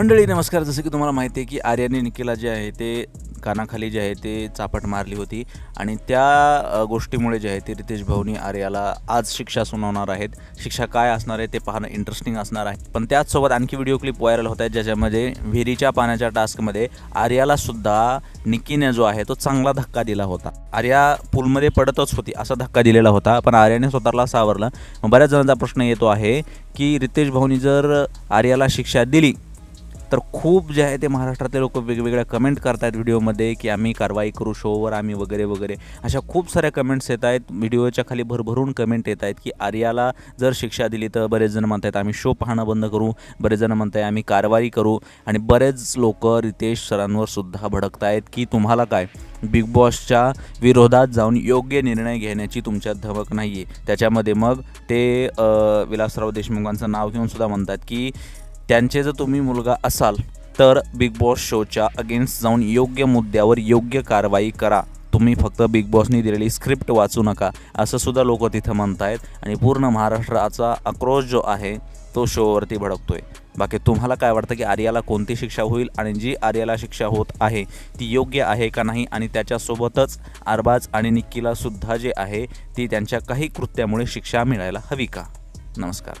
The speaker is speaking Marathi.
मंडळी नमस्कार. जसं की तुम्हाला माहिती आहे की आर्याने निकेला जे आहे ते कानाखाली जे आहे ते चापट मारली होती आणि त्या गोष्टीमुळे जे आहे ते रितेश भाऊनी आर्याला आज शिक्षा सुनावणार आहेत. शिक्षा काय असणार आहे ते पाहणं इंटरेस्टिंग असणार आहे. पण त्याचसोबत आणखी व्हिडिओ क्लिप व्हायरल होत आहेत ज्याच्यामध्ये विहिरीच्या पाण्याच्या टास्कमध्ये आर्याला सुद्धा निकीने जो आहे तो चांगला धक्का दिला होता. आर्या पूलमध्ये पडतच होती असा धक्का दिलेला होता पण आर्याने स्वतःला सावरलं. बऱ्याच जणांचा प्रश्न येतो आहे की रितेश भाऊनी जर आर्याला शिक्षा दिली तर खूप जे आहे ते महाराष्ट्रातले लोक वेगवेगळ्या कमेंट करतायत व्हिडिओमध्ये की आम्ही कारवाई करू शोवर आम्ही वगैरे वगैरे. अशा खूप साऱ्या कमेंट्स येत आहेत. व्हिडिओच्या खाली भरभरून कमेंट येत आहेत की आर्याला जर शिक्षा दिली तर बरेच जण म्हणत आहेत आम्ही शो पाहणं बंद करू. बरेच जण म्हणत आहे आम्ही कारवाई करू. आणि बरेच लोक रितेश सरांवर सुद्धा भडकत आहेत की तुम्हाला काय? बिग बॉसच्या विरोधात जाऊन योग्य निर्णय घेण्याची तुमच्यात धमक नाही आहे त्याच्यामध्ये मग ते विलासराव देशमुखांचं नाव घेऊन सुद्धा म्हणतात की त्यांचे जर तुम्ही मुलगा असाल तर बिग बॉस शोच्या अगेन्स्ट जाऊन योग्य मुद्द्यावर योग्य कारवाई करा. तुम्ही फक्त बिग बॉसनी दिलेली स्क्रिप्ट वाचू नका असं सुद्धा लोक तिथं म्हणतायत. आणि पूर्ण महाराष्ट्राचा आक्रोश जो आहे तो शोवरती भडकतोय. बाकी तुम्हाला काय वाटतं की आर्याला कोणती शिक्षा होईल आणि जी आर्याला शिक्षा होत आहे ती योग्य आहे का नाही? आणि त्याच्यासोबतच अरबाज आणि निक्कीला सुद्धा जे आहे ती त्यांच्या काही कृत्यामुळे शिक्षा मिळायला हवी का? नमस्कार.